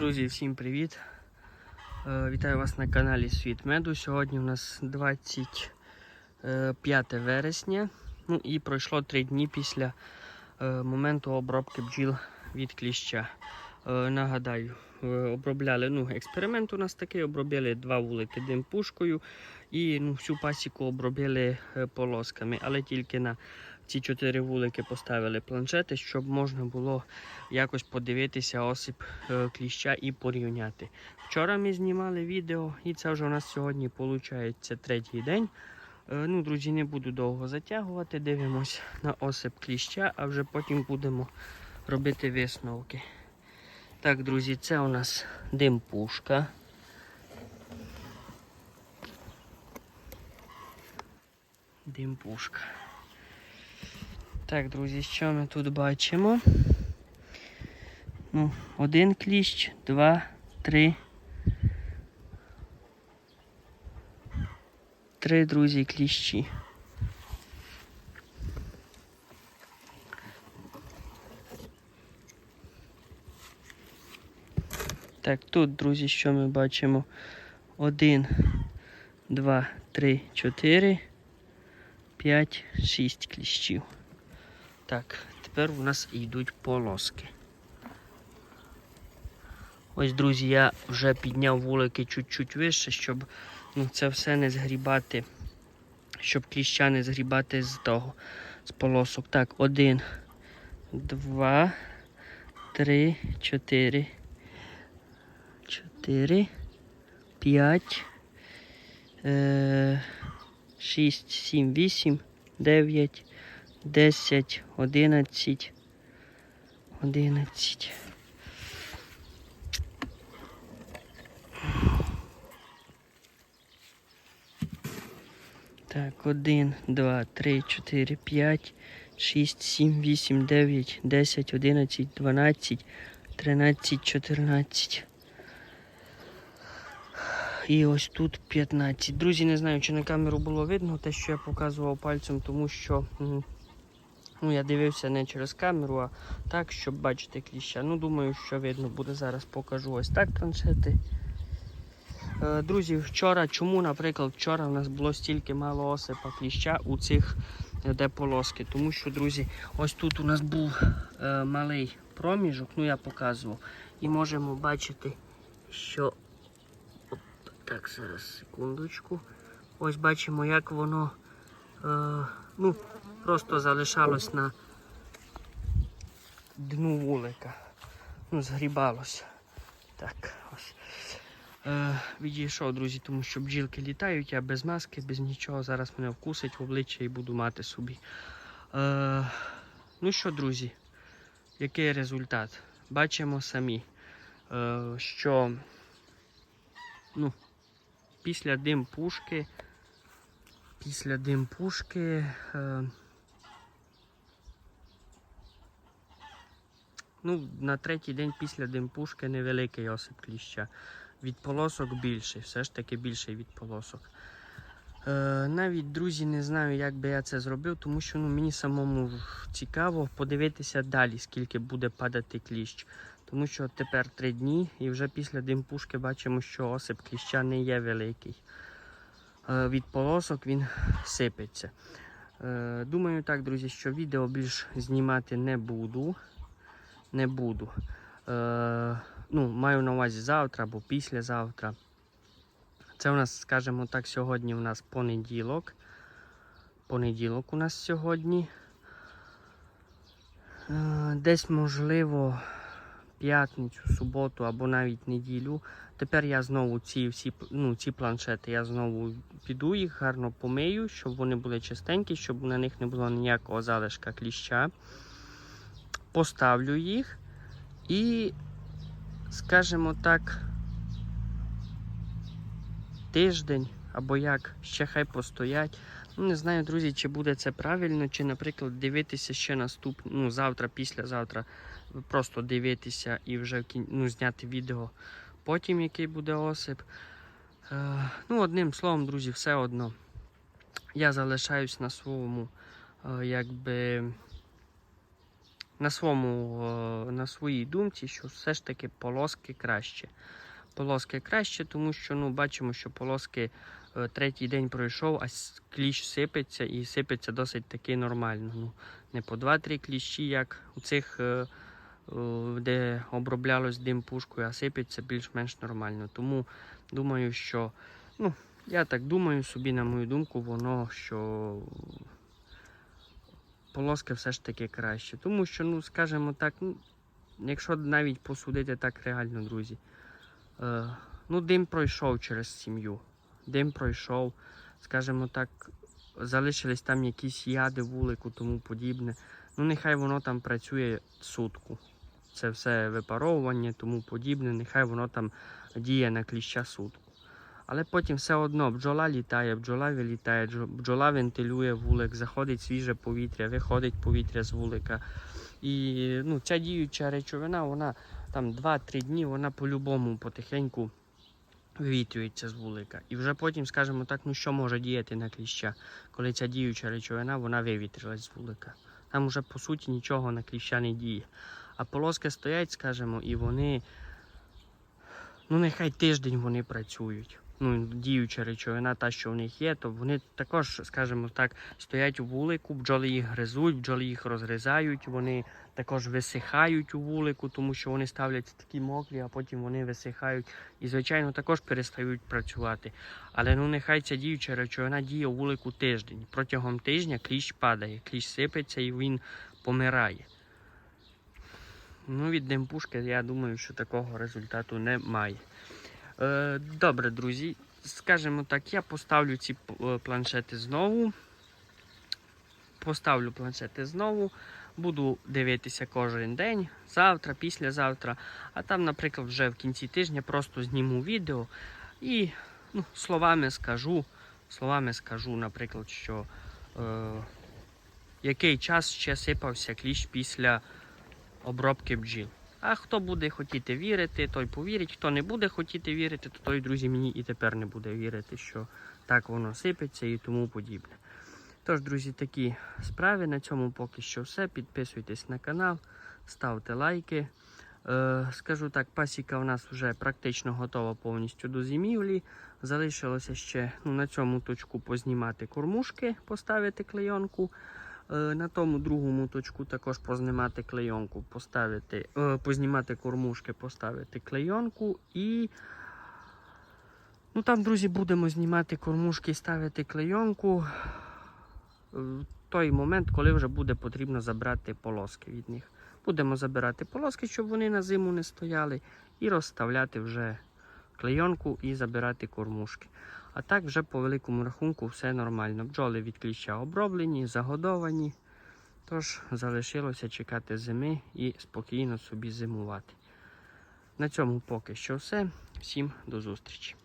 Друзі, всім привіт! Е, Вітаю вас на каналі Світ Меду. Сьогодні у нас 25 вересня. Ну і пройшло 3 дні після е, моменту обробки бджіл від кліща. Е, Нагадаю, обробляли ну, експеримент у нас такий, обробили два вулики дим пушкою і ну, всю пасіку обробили полосками, але тільки на ці чотири вулики поставили планшети, щоб можна було якось подивитися осип е, кліща і порівняти. Вчора ми знімали відео, і це вже у нас сьогодні виходить третій день. Е, Ну, друзі, не буду довго затягувати. Дивимось на осип кліща, а вже потім будемо робити висновки. Так, друзі, це у нас димпушка. Димпушка. Так, друзі, що ми тут бачимо? Ну, один кліщ, два, три. Три, друзі, кліщі. Так, тут, друзі, що ми бачимо? Один, два, три, чотири, п'ять, шість кліщів. Так, тепер у нас йдуть полоски. Ось, друзі, я вже підняв вулики чуть-чуть вище, щоб ну, це все не згрібати, щоб кліща не згрібати з того, з полосок. Так, один, два, три, чотири, чотири, п'ять, е, шість, сім, вісім, дев'ять. 10, 11, 11. Так, 1, 2, 3, 4, 5, 6, 7, 8, 9, 10, 11, 12, 13, 14. І ось тут 15. Друзі, не знаю, чи на камеру було видно те, що я показував пальцем, тому що Ну, я дивився не через камеру, а так, щоб бачити кліща. Ну, думаю, що видно буде. Зараз покажу ось так планшети. Е, Друзі, вчора, чому, наприклад, вчора в нас було стільки мало осипа кліща у цих е, де полоски? Тому що, друзі, ось тут у нас був е, малий проміжок, ну я показував. І можемо бачити, що. Оп, так, зараз, секундочку. Ось бачимо, як воно. Е, ну, просто залишалось на дну вулика. Ну, згрібалося. Так, ось. Е, відійшов, друзі, тому що бджілки літають, я без маски, без нічого. Зараз мене вкусить в обличчя і буду мати собі. Е, ну що, друзі, який результат? Бачимо самі, е, що ну, після дим пушки, після дим пушки. Е, Ну, на третій день після димпушки невеликий осип кліща. Від полосок більший, все ж таки більший від полосок. Е, навіть, друзі, не знаю, як би я це зробив, тому що ну, мені самому цікаво подивитися далі, скільки буде падати кліщ. Тому що тепер три дні і вже після димпушки бачимо, що осип кліща не є великий. Е, від полосок він сипеться. Е, думаю так, друзі, що відео більш знімати не буду не буду. Е, ну, Маю на увазі завтра або післязавтра. Це у нас, скажімо так, сьогодні у нас понеділок. Понеділок у нас сьогодні. Десь, можливо, п'ятницю, суботу або навіть неділю. Тепер я знову ці всі ну, ці планшети я знову піду їх, гарно помию, щоб вони були чистенькі, щоб на них не було ніякого залишка кліща поставлю їх і, скажімо так, тиждень або як ще хай постоять. Ну, не знаю, друзі, чи буде це правильно, чи, наприклад, дивитися ще наступ... ну, завтра, післязавтра, просто дивитися і вже ну, зняти відео потім, який буде осип. Е, ну, одним словом, друзі, все одно. Я залишаюсь на своєму, е, якби на, своєму, е, на своїй думці, що все ж таки полоски краще. Полоски краще, тому що ну, бачимо, що полоски третій день пройшов, а кліщ сипеться і сипеться досить таки нормально. Ну, не по 2-3 кліщі, як у цих, е, е, де оброблялось дим пушкою, а сипеться більш-менш нормально. Тому думаю, що ну, я так думаю собі, на мою думку, воно що полоски все ж таки краще. Тому що, ну, скажімо так, ну, якщо навіть посудити так реально, друзі. Е, ну, дим пройшов через сім'ю. Дим пройшов, скажімо так, залишились там якісь яди, вулику, тому подібне. Ну, нехай воно там працює сутку. Це все випаровування, тому подібне, нехай воно там діє на кліща сутку. Але потім все одно бджола літає, бджола вилітає, бджола вентилює вулик, заходить свіже повітря, виходить повітря з вулика. І ну, ця діюча речовина, вона там 2-3 дні, вона по-любому потихеньку вивітрюється з вулика. І вже потім, скажімо так, ну що може діяти на кліща, коли ця діюча речовина вона вивітрилась з вулика. Там вже по суті нічого на кліща не діє. А полоски стоять, скажімо, і вони, ну нехай тиждень вони працюють. Ну, діюча речовина, та, що в них є, то вони також, скажімо так, стоять у вулику, бджоли їх гризуть, бджоли їх розгризають, вони також висихають у вулику, тому що вони ставляться такі мокрі, а потім вони висихають і, звичайно, також перестають працювати. Але ну нехай ця діюча речовина діє у вулику тиждень. Протягом тижня кліщ падає, кліщ сипеться і він помирає. Ну, від демпушки, я думаю, що такого результату немає. Е, добре, друзі, скажімо так, я поставлю ці е, планшети знову. Поставлю планшети знову. Буду дивитися кожен день, завтра, післязавтра. А там, наприклад, вже в кінці тижня просто зніму відео і ну, словами скажу, словами скажу, наприклад, що е, який час ще сипався кліщ після обробки бджіл. А хто буде хотіти вірити, той повірить. Хто не буде хотіти вірити, то той, друзі, мені і тепер не буде вірити, що так воно сипеться і тому подібне. Тож, друзі, такі справи. На цьому поки що все. Підписуйтесь на канал, ставте лайки. Е, скажу так, пасіка у нас вже практично готова повністю до зимівлі. Залишилося ще ну, на цьому точку познімати кормушки, поставити клейонку. Е, на тому другому точку також познімати клейонку, поставити, е, познімати кормушки, поставити клейонку і. Ну там, друзі, будемо знімати кормушки і ставити клейонку в той момент, коли вже буде потрібно забрати полоски від них. Будемо забирати полоски, щоб вони на зиму не стояли, і розставляти вже клейонку і забирати кормушки. А так вже по великому рахунку все нормально. Бджоли від кліща оброблені, загодовані. Тож залишилося чекати зими і спокійно собі зимувати. На цьому поки що все. Всім до зустрічі.